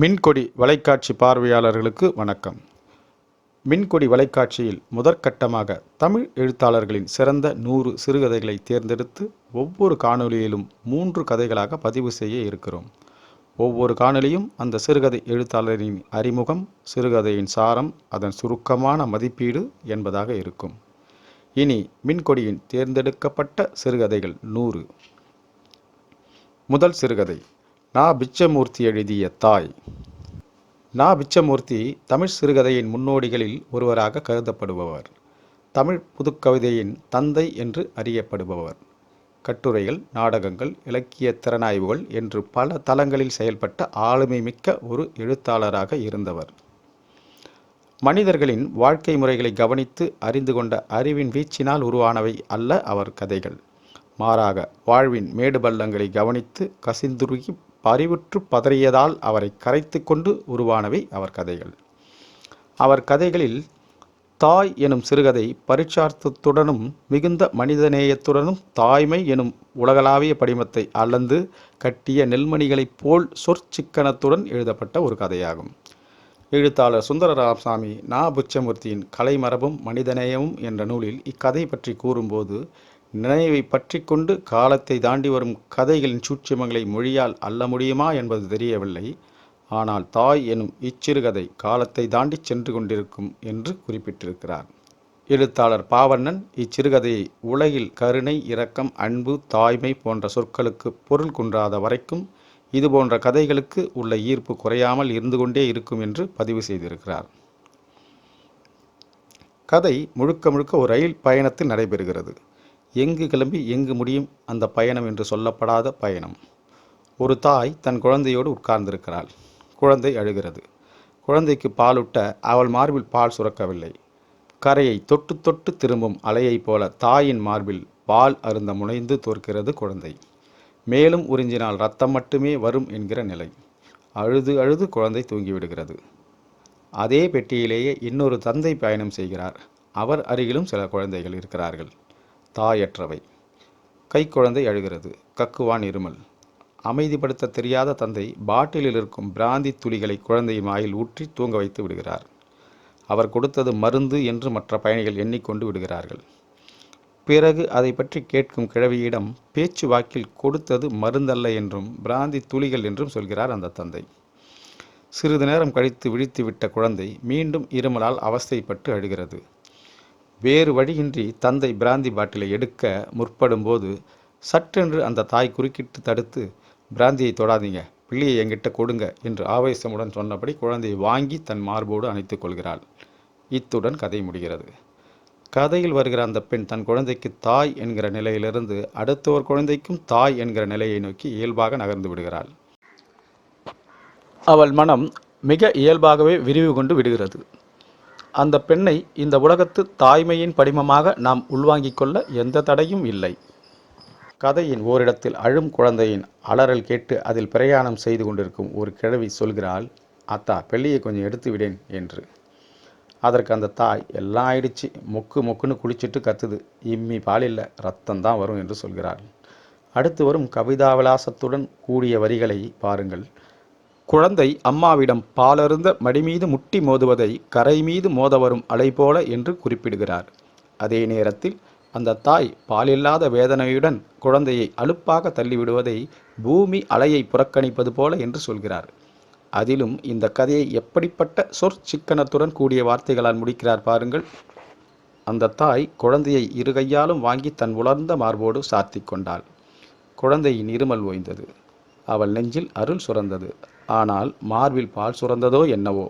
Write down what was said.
மின்கொடி வலைக்காட்சி பார்வையாளர்களுக்கு வணக்கம். மின்கொடி வலைக்காட்சியில் முதற்கட்டமாக தமிழ் எழுத்தாளர்களின் சிறந்த நூறு சிறுகதைகளை தேர்ந்தெடுத்து ஒவ்வொரு காணொலியிலும் மூன்று கதைகளாக பதிவு செய்ய இருக்கிறோம். ஒவ்வொரு காணொலியும் அந்த சிறுகதை எழுத்தாளரின் அறிமுகம் சிறுகதையின் சாரம் அதன் சுருக்கமான மதிப்பீடு என்பதாக இருக்கும். இனி மின்கொடியின் தேர்ந்தெடுக்கப்பட்ட சிறுகதைகள் நூறு. முதல் சிறுகதை நா பிச்சமூர்த்தி எழுதிய தாய். நா பிச்சமூர்த்தி தமிழ் சிறுகதையின் முன்னோடிகளில் ஒருவராக கருதப்படுபவர். தமிழ் புதுக்கவிதையின் தந்தை என்று அறியப்படுபவர். கட்டுரைகள் நாடகங்கள் இலக்கிய திறனாய்வுகள் என்று பல தளங்களில் செயல்பட்ட ஆளுமை மிக்க ஒரு எழுத்தாளராக இருந்தவர். மனிதர்களின் வாழ்க்கை முறைகளை கவனித்து அறிந்து கொண்ட அறிவின் வீச்சினால் உருவானவை அல்ல அவர் கதைகள். மாறாக வாழ்வின் மேடு பள்ளங்களை கவனித்து கசிந்துருகி பறிவுற்று பதறியதால் அவரை கரைத்து கொண்டு உருவானவை அவர் கதைகள். அவர் கதைகளில் தாய் எனும் சிறுகதை பரிச்சார்த்தத்துடனும் மிகுந்த மனிதநேயத்துடனும் தாய்மை எனும் உலகளாவிய படிமத்தை அளந்து கட்டிய நெல்மணிகளைப் போல் சொற்சிக்கனத்துடன் எழுதப்பட்ட ஒரு கதையாகும். எழுத்தாளர் சுந்தர ராமசாமி நா. புச்சமூர்த்தியின் கலைமரபும் மனிதநேயமும் என்ற நூலில் இக்கதை பற்றி கூறும்போது நினைவை பற்றி கொண்டு காலத்தை தாண்டி வரும் கதைகளின் சூட்சுமங்களை மொழியால் அல்ல முடியுமா என்பது தெரியவில்லை. ஆனால் தாய் எனும் இச்சிறுகதை காலத்தை தாண்டி சென்று கொண்டிருக்கும் என்று குறிப்பிட்டிருக்கிறார். எழுத்தாளர் பாவண்ணன் இச்சிறுகதையை உலகில் கருணை இரக்கம் அன்பு தாய்மை போன்ற சொற்களுக்கு பொருள் குன்றாத வரைக்கும் இது போன்ற கதைகளுக்கு உள்ள ஈர்ப்பு குறையாமல் இருந்து கொண்டே இருக்கும் என்று பதிவு செய்திருக்கிறார். கதை முழுக்க முழுக்க ஒரு ரயில் பயணத்தில் நடைபெறுகிறது. எங்கு கிளம்பி எங்கு முடியும் அந்த பயணம் என்று சொல்லப்படாத பயணம். ஒரு தாய் தன் குழந்தையோடு உட்கார்ந்திருக்கிறாள். குழந்தை அழுகிறது. குழந்தைக்கு பாலூட்ட அவள் மார்பில் பால் சுரக்கவில்லை. கரையை தொட்டு தொட்டு திரும்பும் அலையைப் போல தாயின் மார்பில் பால் அருந்த முனைந்து தோற்கிறது குழந்தை. மேலும் உறிஞ்சினால் ரத்தம் மட்டுமே வரும் என்கிற நிலை. அழுது அழுது குழந்தை தூங்கிவிடுகிறது. அதே பெட்டியிலேயே இன்னொரு தந்தை பயணம் செய்கிறார். அவர் அருகிலும் சில குழந்தைகள் இருக்கிறார்கள். தாயற்றவை. கைக்குழந்தை அழுகிறது. கக்குவான் இருமல். அமைதிப்படுத்த தெரியாத தந்தை பாட்டிலில் இருக்கும் பிராந்தி துளிகளை குழந்தையின் வாயில் ஊற்றி தூங்க வைத்து விடுகிறார். அவர் கொடுத்தது மருந்து என்று மற்ற பயணிகள் எண்ணிக்கொண்டு விடுகிறார்கள். பிறகு அதை பற்றி கேட்கும் கிழவியிடம் பேச்சு வாக்கில் கொடுத்தது மருந்தல்ல என்றும் பிராந்தி துளிகள் என்றும் சொல்கிறார் அந்த தந்தை. சிறிது நேரம் கழித்து விழித்துவிட்ட குழந்தை மீண்டும் இருமலால் அவஸ்தைப்பட்டு அழுகிறது. வேறு வழியின்றி தந்தை பிராந்தி பாட்டிலை எடுக்க முற்படும்போது சட்டென்று அந்த தாய் குறுக்கிட்டு தடுத்து பிராந்தியை தொடாதீங்க பிள்ளையை எங்கிட்ட கொடுங்க என்று ஆவேசமுடன் சொன்னபடி குழந்தையை வாங்கி தன் மார்போடு அணைத்துக் கொள்கிறாள். இத்துடன் கதை முடிகிறது. கதையில் வருகிற அந்த பெண் தன் குழந்தைக்கு தாய் என்கிற நிலையிலிருந்து அடுத்த ஒரு குழந்தைக்கும் தாய் என்கிற நிலையை நோக்கி இயல்பாக நகர்ந்து விடுகிறாள். அவள் மனம் மிக இயல்பாகவே விரிவு கொண்டு விடுகிறது. அந்த பெண்ணை இந்த உலகத்து தாய்மையின் படிமமாக நாம் உள்வாங்கிக் கொள்ள எந்த தடையும் இல்லை. கதையின் ஓரிடத்தில் அழும் குழந்தையின் அலறல் கேட்டு அதில் பிரயாணம் செய்து கொண்டிருக்கும் ஒரு கிழவி சொல்கிறாள் அத்தா பெள்ளியை கொஞ்சம் எடுத்து விடேன் என்று. அதற்கு அந்த தாய் எல்லாம் ஆயிடுச்சு மொக்கு மொக்குன்னு குளிச்சுட்டு கத்துது. இம்மி பாலில்ல ரத்தம் தான் வரும் என்று சொல்கிறாள். அடுத்து வரும் கவிதாவிலாசத்துடன் கூடிய வரிகளை பாருங்கள். குழந்தை அம்மாவிடம் பாலருந்த மடிமீது முட்டி மோதுவதை கரை மீது மோத வரும் அலை போல என்று குறிப்பிடுகிறார். அதே நேரத்தில் அந்த தாய் பாலில்லாத வேதனையுடன் குழந்தையை அலுப்பாக தள்ளிவிடுவதை பூமி அலையை புறக்கணிப்பது போல என்று சொல்கிறார். அதிலும் இந்த கதையை எப்படிப்பட்ட சொற்சிக்கனத்துடன் கூடிய வார்த்தைகளால் முடிக்கிறார் பாருங்கள். அந்த தாய் குழந்தையை இரு கையாலும் வாங்கி தன் உலர்ந்த மார்போடு சாத்தி கொண்டாள். குழந்தையின் இருமல் ஓய்ந்தது. அவள் நெஞ்சில் அருள் சுரந்தது. ஆனால் மார்பில் பால் சுரந்ததோ என்னவோ?